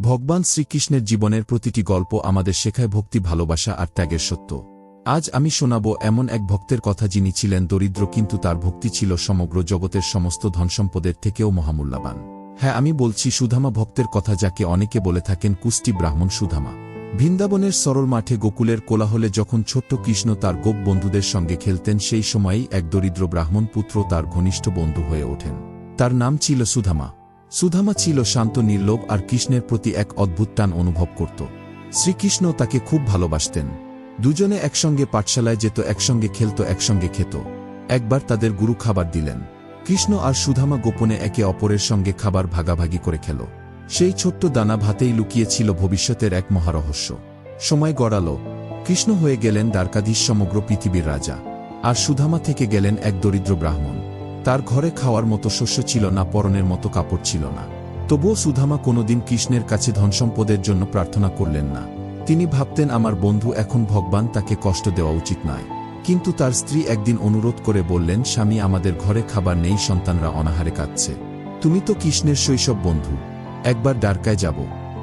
ভগবান শ্রীকৃষ্ণের জীবনের প্রতিটি গল্প আমাদের শেখায় ভক্তি, ভালোবাসা আর ত্যাগের সত্য। আজ আমি শোনাব এমন এক ভক্তের কথা যিনি ছিলেন দরিদ্র কিন্তু তার ভক্তি ছিল সমগ্র জগতের সমস্ত ধনসম্পদের থেকেও মহামূল্যবান। হ্যাঁ আমি বলছি সুধামা ভক্তের কথা যাকে অনেকে বলে থাকেন কুষ্টি ব্রাহ্মণ সুধামা। বৃন্দাবনের সরল মাঠে গোকুলের কোলাহলে যখন ছোট্ট কৃষ্ণ তার গোপ বন্ধুদের সঙ্গে খেলতেন, সেই সময়েই এক দরিদ্র ব্রাহ্মণ পুত্র তার ঘনিষ্ঠ বন্ধু হয়ে ওঠেন। তার নাম ছিল সুধামা। সুধামা ছিল শান্ত, নির্লোভ আর কৃষ্ণের প্রতি এক অদ্ভুত টান অনুভব করত। শ্রীকৃষ্ণ তাকে খুব ভালোবাসতেন। দুজনে একসঙ্গে পাঠশালায় যেত, একসঙ্গে খেলত, একসঙ্গে খেত। একবার তাদের গুরু খাবার দিলেন। কৃষ্ণ আর সুধামা গোপনে একে অপরের সঙ্গে খাবার ভাগাভাগি করে খেল। সেই ছোট্ট দানা ভাতেই লুকিয়েছিল ভবিষ্যতের এক মহারহস্য। সময় গড়াল। কৃষ্ণ হয়ে গেলেন দ্বারকাধীশ সমগ্র পৃথিবীর রাজা। আর সুধামা থেকে গেলেন এক দরিদ্র ব্রাহ্মণ। তার ঘরে খাওয়ার মতো শস্য ছিল না, পরনের মতো কাপড় ছিল না। তবুও সুধামা কোনোদিন কৃষ্ণের কাছে ধনসম্পদের জন্য প্রার্থনা করলেন না। তিনি ভাবতেন, আমার বন্ধু এখন ভগবান, তাকে কষ্ট দেওয়া উচিত নয়। কিন্তু তার স্ত্রী একদিন অনুরোধ করে বললেন, স্বামী, আমাদের ঘরে খাবার নেই, সন্তানরা অনাহারে কাঁদছে। তুমি তো কৃষ্ণের শৈশব বন্ধু। একবার দ্বারকায় যাব।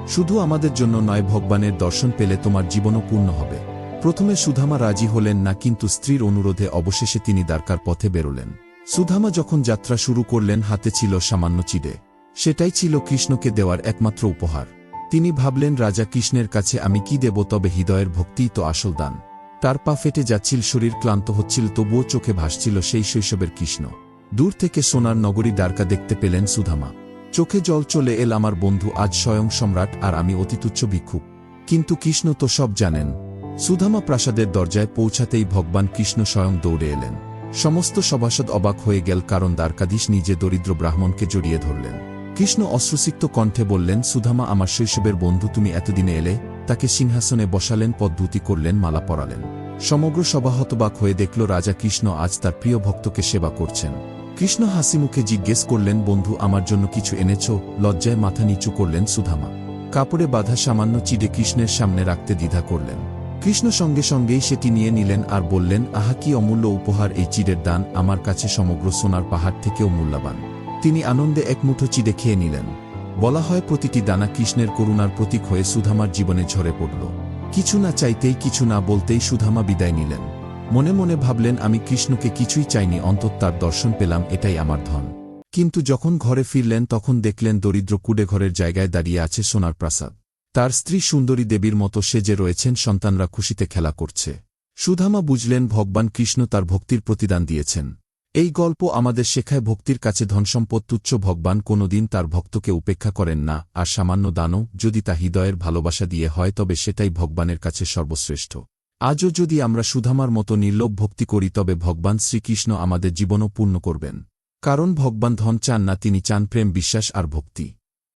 শুধু আমাদের জন্য নয়, ভগবানের দর্শন পেলে তোমার জীবনও পূর্ণ হবে। প্রথমে সুধামা রাজি হলেন না, কিন্তু স্ত্রীর অনুরোধে অবশেষে তিনি দ্বারকার পথে বেরোলেন। সুধামা যখন যাত্রা শুরু করলেন, হাতে ছিল সামান্য চিড়ে। সেটাই ছিল কৃষ্ণকে দেওয়ার একমাত্র উপহার। তিনি ভাবলেন, রাজা কৃষ্ণের কাছে আমি কি দেব, তবে হৃদয়ের ভক্তিই তো আসল দান। তার পা ফেটে যাচ্ছিল, শরীর ক্লান্ত হচ্ছিল, তবুও চোখে ভাসছিল সেই শৈশবের কৃষ্ণ। দূর থেকে সোনার নগরী দ্বারকা দেখতে পেলেন সুধামা। চোখে জল চলে এল, আমার বন্ধু, আজ স্বয়ং সম্রাট, আর আমি অতিতুচ্ছ ভিক্ষুক। কিন্তু কৃষ্ণ তো সব জানেন। সুধামা প্রাসাদের দরজায় পৌঁছাতেই ভগবান কৃষ্ণ স্বয়ং দৌড়ে এলেন। সমস্ত সভাসদ অবাক হয়ে গেল কারণ দ্বারকাধীশ নিজে দরিদ্র ব্রাহ্মণকে জড়িয়ে ধরলেন। কৃষ্ণ অশ্রুসিক্ত কণ্ঠে বললেন, সুধামা, আমার শৈশবের বন্ধু, তুমি এতদিনে এলে? তাকে সিংহাসনে বসালেন, পদ্ধতি করলেন, মালা পরালেন। সমগ্র সভা হতবাক হয়ে দেখল রাজা কৃষ্ণ আজ তার প্রিয় ভক্তকে সেবা করছেন। কৃষ্ণ হাসিমুখে জিজ্ঞেস করলেন, বন্ধু, আমার জন্য কিছু এনেছ? লজ্জায় মাথা নিচু করলেন সুধামা। কাপড়ে বাঁধা সামান্য চিড়ে কৃষ্ণের সামনে রাখতে দ্বিধা করলেন। কৃষ্ণ সঙ্গে সঙ্গেই সেটি নিয়ে নিলেন আর বললেন, আহা, কি অমূল্য উপহার এই চিড়ের দান, আমার কাছে সমগ্র সোনার পাহাড় থেকেও মূল্যবান। তিনি আনন্দে এক মুঠো চিড়ে খেয়ে নিলেন। বলা হয়, প্রতিটি দানা কৃষ্ণের করুণার প্রতীক হয়ে সুধামার জীবনে ঝরে পড়ল। কিছু না চাইতেই, কিছু না বলতেই সুধামা বিদায় নিলেন। মনে মনে ভাবলেন, আমি কৃষ্ণকে কিছুই চাইনি, অন্তত তার দর্শন পেলাম, এটাই আমার ধন। কিন্তু যখন ঘরে ফিরলেন, তখন দেখলেন দরিদ্র কুডে ঘরের জায়গায় দাঁড়িয়ে আছে সোনার প্রাসাদ। তার স্ত্রী সুন্দরী দেবীর মতো সেজে রয়েছেন, সন্তানরা খুশিতে খেলা করছে। সুধামা বুঝলেন, ভগবান কৃষ্ণ তার ভক্তির প্রতিদান দিয়েছেন। এই গল্প আমাদের শেখায় ভক্তির কাছে ধনসম্পদ তুচ্ছ, ভগবান কোনোদিন তার ভক্তকে উপেক্ষা করেন না, আর সামান্য দানও যদি তা হৃদয়ের ভালোবাসা দিয়ে হয়, তবে সেটাই ভগবানের কাছে সর্বশ্রেষ্ঠ। আজও যদি আমরা সুধামার মতো নির্লোভ ভক্তি করি, তবে ভগবান শ্রীকৃষ্ণ আমাদের জীবনও পূর্ণ করবেন। কারণ ভগবান ধন চান না, তিনি চান প্রেম, বিশ্বাস আর ভক্তি।